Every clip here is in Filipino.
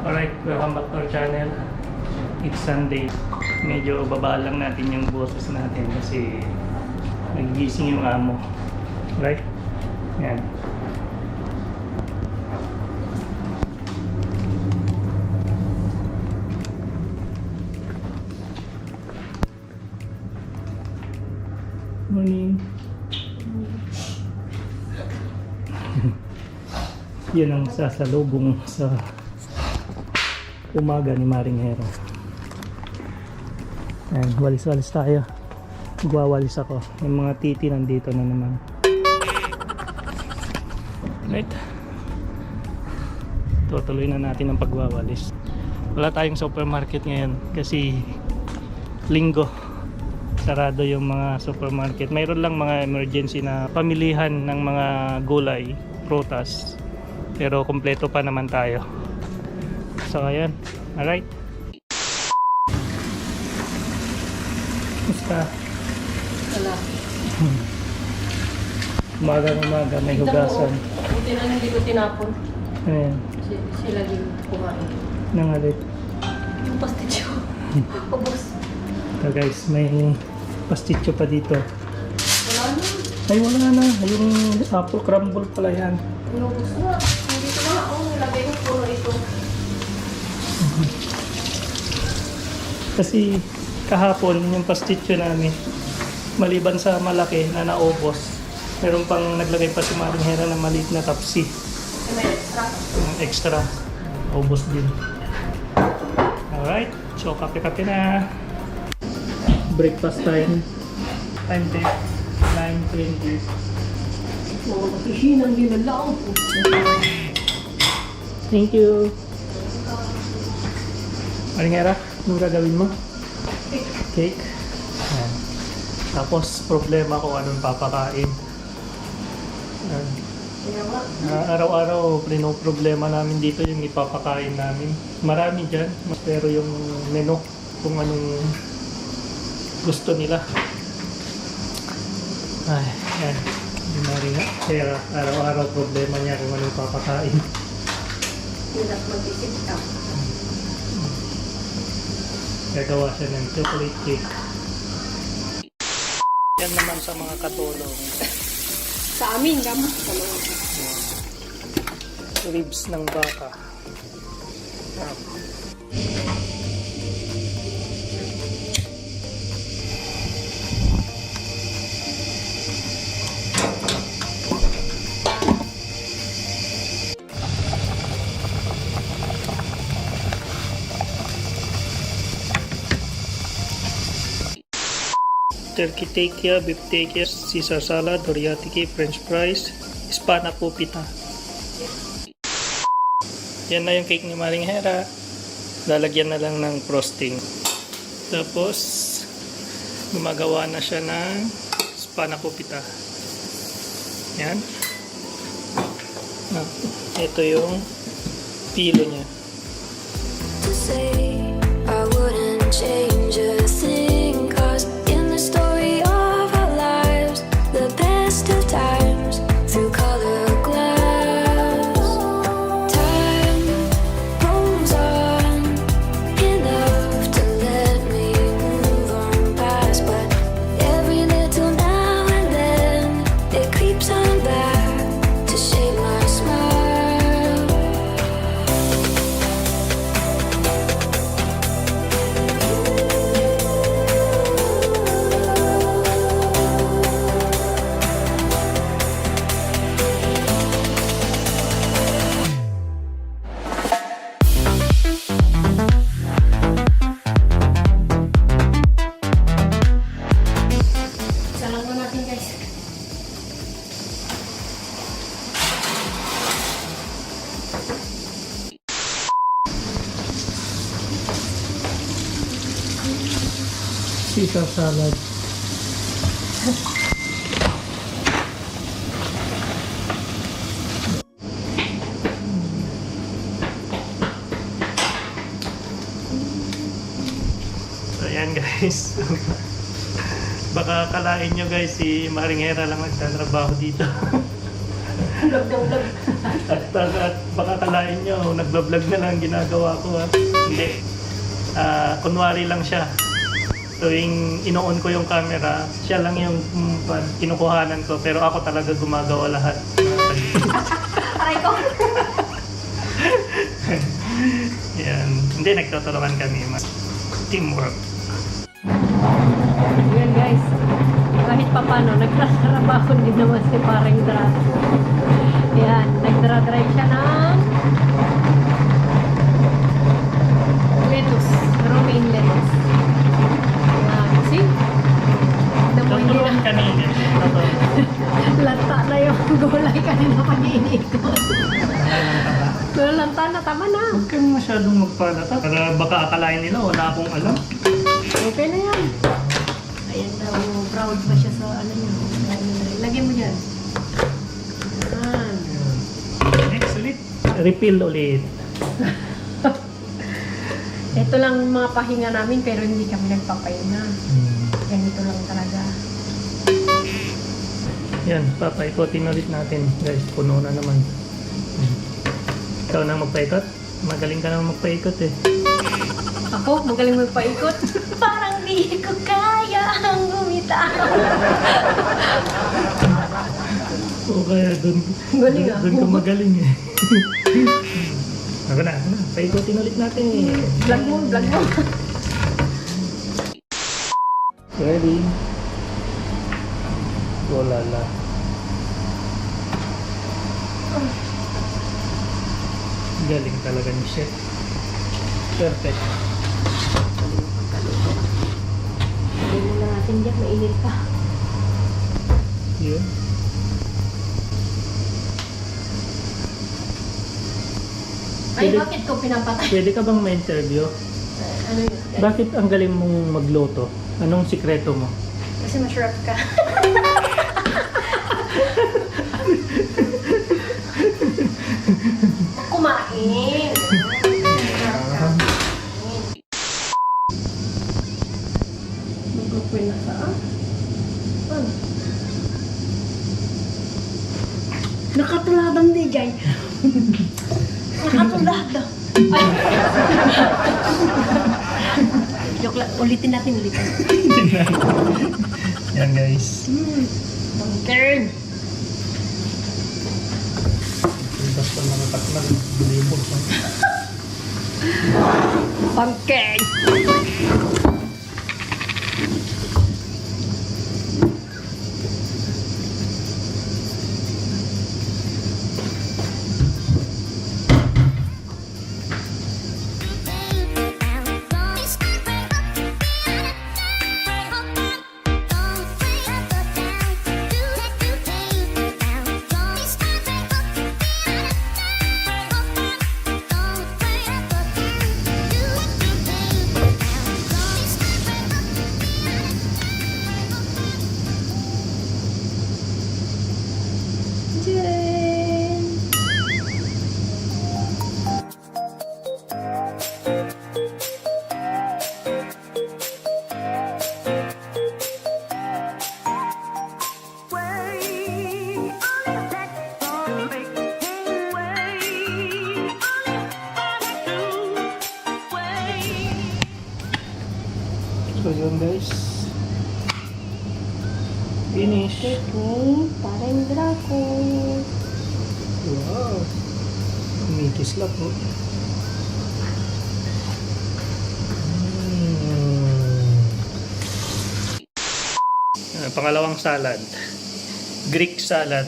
Alright, welcome back to our channel. It's Sunday. Medyo baba lang natin yung boses natin kasi nagigising yung amo. Right? Yan. Morning. Yan ang sasalubong sa umaga ni Maring Hero. Ayan, walis-walis tayo. Magwawalis ako. Yung mga titi nandito na naman. Right. Tutuloy na natin ang pagwawalis. Wala tayong supermarket ngayon kasi linggo. Sarado yung mga supermarket. Mayroon lang mga emergency na pamilihan ng mga gulay, prutas. Pero kompleto pa naman tayo. So ayan. Alright. Basta Wala. umaga umaga may hugasan. Buti na hindi ko tinapon. Ayan. Sila din kumain. Nangalit. Yung pastitsyo. Ubus. So guys, may pasticho pa dito. Wala na. Ay wala na. Yung apple crumble pala yan. Inubos na Kasi kahapon yung pasticho namin, maliban sa malaki na naubos, meron pang naglagay pa si Maring Hera na maliit na extra. Yung extra, ubos din. Alright, so kape-kape na. Breakfast time. Time check. 9.20. Mga masihinang po. Thank you. Maring Hera, anong gagawin mo? Cake. Ayan. Tapos problema ko anong papakain. Ayan. Kaya. Ah, araw-araw, problema namin dito yung ipapakain namin. Marami dyan, pero yung menu, kung anong gusto nila. Ay, yan. Hindi na rin. Pero araw-araw problema niya kung anong papakain. Hirap mag-isip ka. Gagawa siya ng chocolate cake. Yan naman sa mga katulong. Sa amin, gamot sa mga. Ribs ng baka. Turkey tekia, beef tekia, Caesar salad, teriyaki, french fries, spana po. Yan na yung cake ni Maring Hera. Lalagyan na lang ng frosting. Tapos, gumagawa na siya ng spana pupita. Yan. Ah, ito yung pilo niya. to say Caesar salad. So, ayan guys. Baka kalain nyo guys, si Maring Hera lang nagtatrabaho dito. Vlog ng vlog. At, at, at baka kalain nyo, nagbablog na lang ginagawa ko ha. Hindi. Ah, kunwari lang siya. Tuwing ino-on ko yung camera, siya lang yung mm, kinukuhanan ko. Pero ako talaga gumagawa lahat. Aray ko. Yan. Hindi, nagtutulungan kami. Teamwork. Yan guys. Kahit pa paano, nagtatrabaho din naman si parang Draco. Yan, nagdra-drive siya ng masyadong magpalata. Para baka akalain nila wala akong alam. Okay na yan. Ayan daw, proud pa siya sa ano niya. Lagyan mo dyan. Yan. Next ulit. Refill ulit. Ito lang mga pahinga namin pero hindi kami nagpapahinga. Ganito lang talaga. Yan, papaikotin ulit natin. Guys, puno na naman. Hmm. Ikaw na magpaikot? Magaling ka na magpaikot eh. Ako, magaling magpaikot. Parang di ko kaya ang bumitaw. O kaya dun, Galing ah. dun ka magaling eh. Ako na, ako na. Paikotin ulit natin. Vlog mo, vlog mo. Ready? Wala la. Galing talaga ni Chef. Perfect. Lagyan mo na natin dyan, mainit pa. Yun. Ay, Pwede- bakit ko pinapatay? Pwede ka bang ma-interview? Ano yun? Bakit ang galing mong magluto? Anong sikreto mo? Kasi masarap ka. Kumain. Mag-open na saan? Ano? Nakatuladan di dyan. Nakatuladan. Ay. Joke lang. Ulitin natin, ulitin. Yan guys. Hmm. Bangkern. Basta nakataklan, bilibog. Bangkern. Lang po. Mm. pangalawang salad. Greek salad.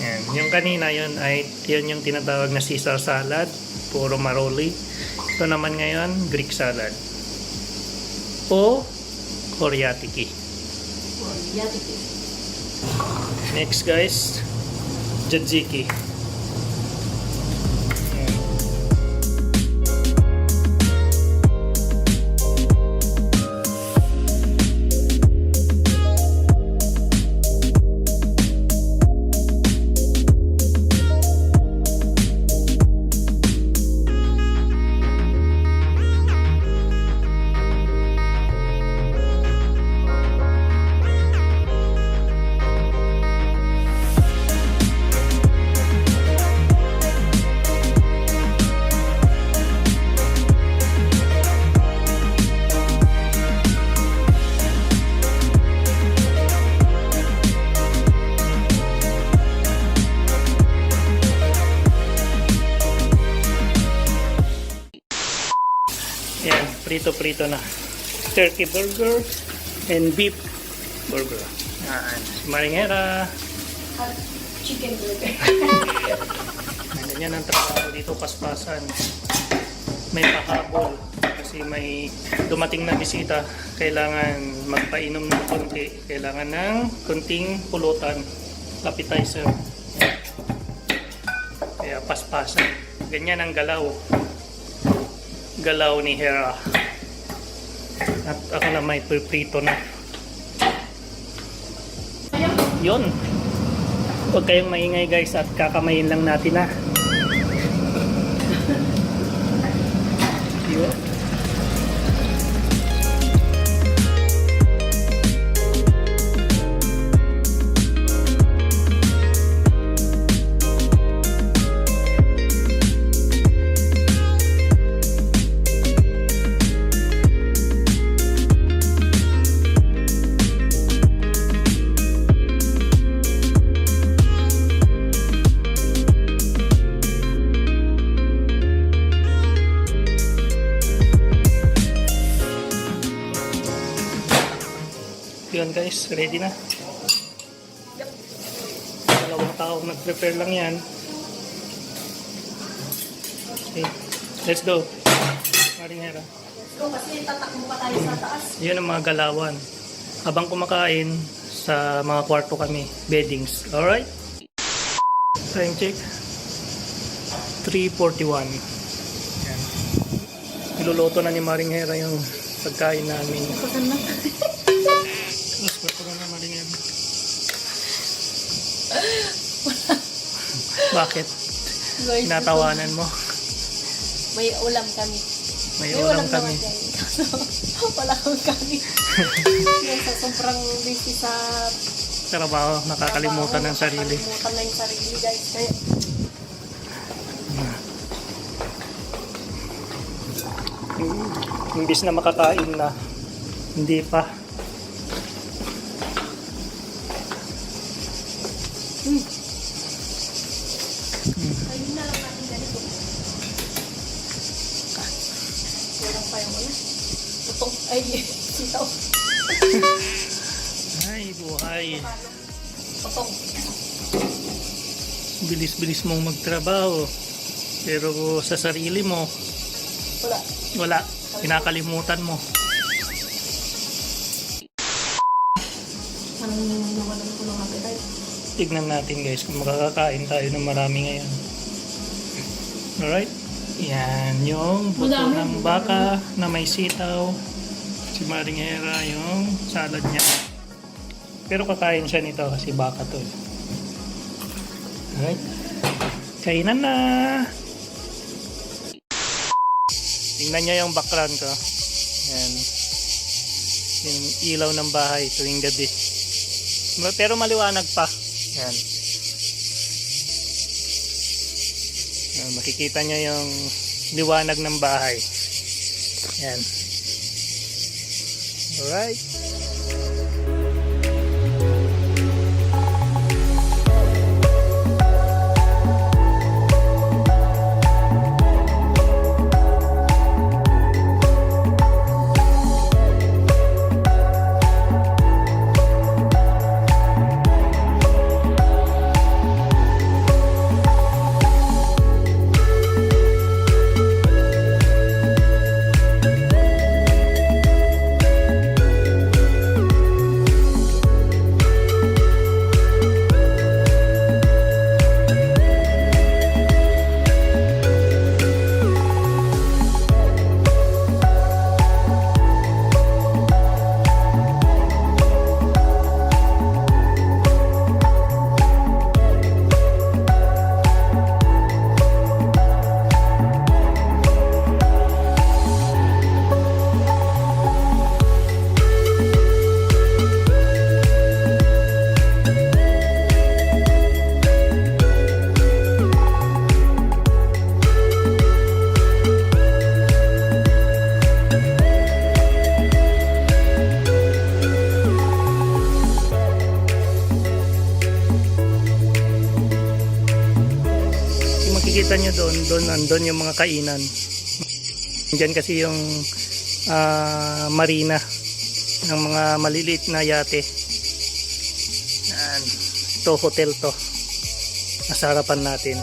Yan. Yung kanina yun ay yun yung tinatawag na Caesar salad. Puro maroli. Ito naman ngayon, Greek salad. O Koreatiki. Yatiki. Next guys, Jadziki. Prito-prito na. Turkey burger and beef burger. Yan, si Maringera. Chicken burger. Ganyan ang trabaho dito, paspasan. May pahabol kasi may dumating na bisita. Kailangan magpainom ng konti. Kailangan ng konting pulutan. Appetizer. Kaya paspasan. Ganyan ang galaw. Galaw ni Hera. At ako na may prito na. Yun. Huwag kayong maingay guys at kakamayin lang natin na. Yun guys, ready na. Dalawang tao nag-prepare lang yan. Okay, let's go. Maringera. So, kasi tatakbo pa tayo sa taas. Yan ang mga galawan. Habang kumakain, sa mga kwarto kami, beddings. Alright? Time check. 3.41. Yan. Niluluto na ni Maring Hera yung pagkain namin. Bakit? Tinatawanan mo. May ulam kami. May ulam kami. dyan. Wala kang kami. Yan sa sobrang busy sa Trabaho, nakakalimutan ng sarili. Nakakalimutan na yung sarili guys. Kaya, Imbis na makakain na, hindi pa. Ayun na lang natin ganito. Kulang pa yung ulam. Tutong, ay, sitaw. Ay, buhay. Tutong. Bilis-bilis mong magtrabaho. Pero sa sarili mo, Wala. wala. Pinakalimutan mo. Anong Tignan natin guys kung makakakain tayo ng marami ngayon. Alright? Yan, yung buto ng baka na may sitaw. Si Maringera, yung salad niya. Pero kakain siya nito kasi baka to. eh. Alright? Kainan na! Tingnan niyo yung background ko. Yan. Yung ilaw ng bahay tuwing gabi. Pero maliwanag pa. Yan. Yan, makikita nyo yung liwanag ng bahay. Yan. Alright. Makikita nyo doon, doon nandun yung mga kainan. Diyan kasi yung ah, marina ng mga maliliit na yate. Yan. Ito, hotel to. Nasa harapan natin.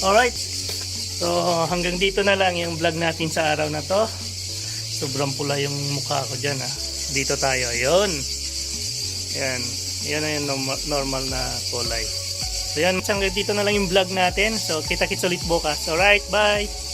Alright. So hanggang dito na lang yung vlog natin sa araw na to. Sobrang pula yung mukha ko dyan ha. Dito tayo. Ayun. Yan. Yan na yung normal, na kulay. So yan, hanggang dito na lang yung vlog natin. So kita-kits ulit bukas. Alright, bye!